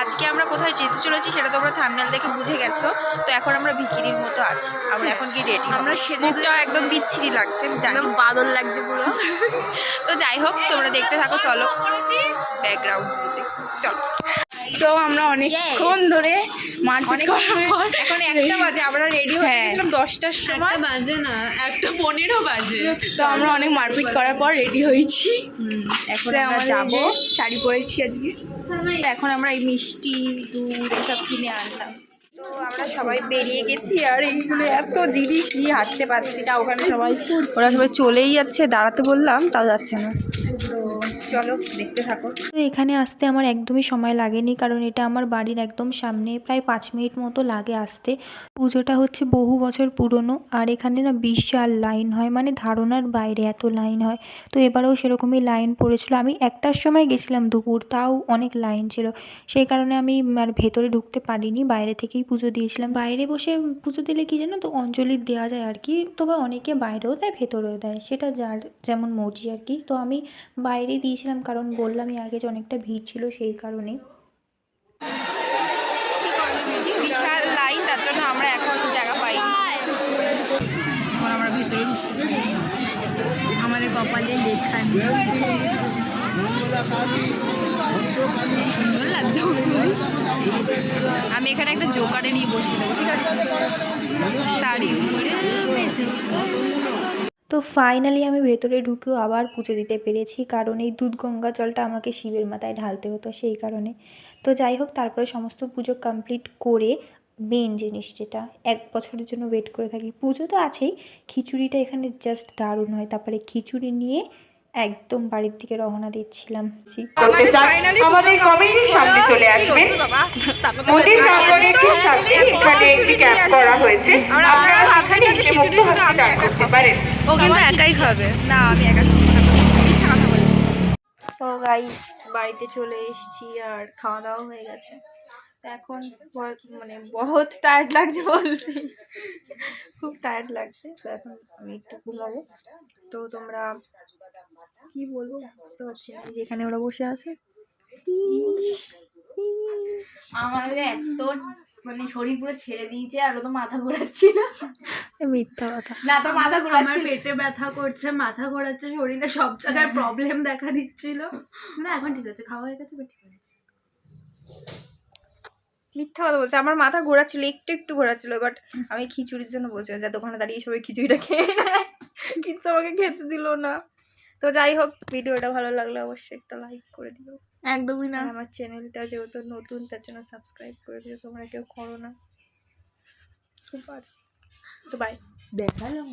আজকে আমরা কোথায় যেতে চলেছি সেটা তোমরা থামনেল দেখে বুঝে গেছো। তো এখন আমরা ভিকিরির মতো আছি। আমরা এখন কি রেডি আমরা সেদিনটাও একদম বিচ্ছিরি লাগছে জানি বাদল লাগছে পুরো। তো যাই হোক তোমরা দেখতে থাকো চলো। ব্যাকগ্রাউন্ড মিউজিক চলো। তো আমরা অনেকক্ষণ ধরে মারপিট করার পর এখন একটা বাজে আমরা রেডি হয়ে হ্যাঁ। গেছিলাম দশটার সময়। বাজে না একটা পনেরো বাজে। তো আমরা অনেক মারপিট করার পর রেডি হয়েছি। এখন আমরা যাব। শাড়ি পরেছি আজকে এখন আমরা এই মিষ্টি দুধ এসব কিনে আনলাম। তো আমরা সবাই বেরিয়ে গেছি আর এইগুলো এত জিনিস নিয়ে হাঁটতে পারছি না। ওখানে সবাই ওরা সবাই চলেই যাচ্ছে দাঁড়াতে বললাম তাও যাচ্ছে না। তো চলো, দেখতে থাকো। তো এখানে আসতে আমার একদমই সময় লাগেনি, কারণ এটা আমার বাড়ির একদম সামনে, প্রায় পাঁচ মিনিট মতো লাগে আসতে। পুজোটা হচ্ছে বহু বছর পুরনো, আর এখানে না বিশাল লাইন হয় মানে ধারণার বাইরে এত লাইন হয়। তো এবারেও সেরকমই লাইন পড়েছিল। আমি একটার সময় গেছিলাম দুপুর, তাও অনেক লাইন ছিল। সেই কারণে আমি আর ভেতরে ঢুকতে পারিনি, বাইরে থেকেই পুজো দিয়েছিলাম। বাইরে বসে পুজো দিলে কি জানো তো, অঞ্জলি দেওয়া যায় আর কি, তবে অনেকে বাইরেও দেয়, ভেতরেও দেয়, সেটা যার যেমন মর্জি আর কি। তো আমি বাইরে দিয়েছিলাম কারণ বললামই আগে যে অনেকটা ভিড় ছিল সেই কারণে। বিশাল লাইন তার জন্য আমরা এখনও জায়গা পাইনি। এখন আমরা ভেতরে আমাদের কপালে লেখা সুন্দর লাগছে আমি এখানে একটা জোকারে নিয়ে বসে দেবো ঠিক আছে শাড়ি পরে মেঝে তো ফাইনালি আমি ভেতরে ঢুকেও আবার পুজো দিতে পেরেছি, কারণ এই দুধ গঙ্গা জলটা আমাকে শিবের মাথায় ঢালতে হতো সেই কারণে। তো যাই হোক, তারপরে সমস্ত পুজো কমপ্লিট করে মেন জিনিস যেটা, এক বছরের জন্য ওয়েট করে থাকি। পুজো তো আছেই, খিচুড়িটা এখানে জাস্ট দারুণ হয়। তারপরে খিচুড়ি নিয়ে একদম বাড়ির দিকে রওনা দিচ্ছিলাম আমাদের কমিটির সামনে চলে আসবেন মোদী সাংগঠনিকের সাথে এখানে একটি ক্যাম্প করা হয়েছে। আপনারা সেখানে এসে মুক্ত হাতে করতে পারেন। ও কিন্তু একাই খাবে। না আমি একা তো গাইস বাড়িতে চলে এসেছি আর খাওয়া দাওয়া হয়ে গেছে। এখন মানে বহুত টায়ার্ড লাগছে বলছি। খুব টায়ার্ড লাগছে তো এখন আমি একটু ঘুমাবো। তো তোমরা কি বলব বুঝতে পারছি না। যেখানে ওরা বসে আছে। আমাদের এত মানে শরীর পুরো ছেড়ে দিয়েছে আর তো মাথা ঘোরাচ্ছিল মিথ্যা কথা। না তোর মাথা আমার ঘোরাচ্ছিল পেটে ব্যথা করছে মাথা ঘোরাচ্ছে শরীরে সব জায়গায় প্রবলেম দেখা দিচ্ছিল। না এখন ঠিক আছে খাওয়া হয়ে গেছে ঠিক আছে। মিথ্যা কথা বলছে। আমার মাথা ঘোরাচ্ছিল একটু একটু ঘোরাচ্ছিল বাট আমি খিচুড়ির জন্য বলছিলাম যাতে দোকানে দাঁড়িয়ে সবাই খিচুড়িটা খেয়ে নেয় কিন্তু আমাকে খেতে দিল না। তো যাই হোক ভিডিওটা ভালো লাগলে অবশ্যই একটা লাইক করে দিও। একদমই না। আমার চ্যানেলটা যেহেতু নতুন তার জন্য সাবস্ক্রাইব করে দিও তোমরা কেউ করো না। খুব বাজে। তো বাই দেখালাম।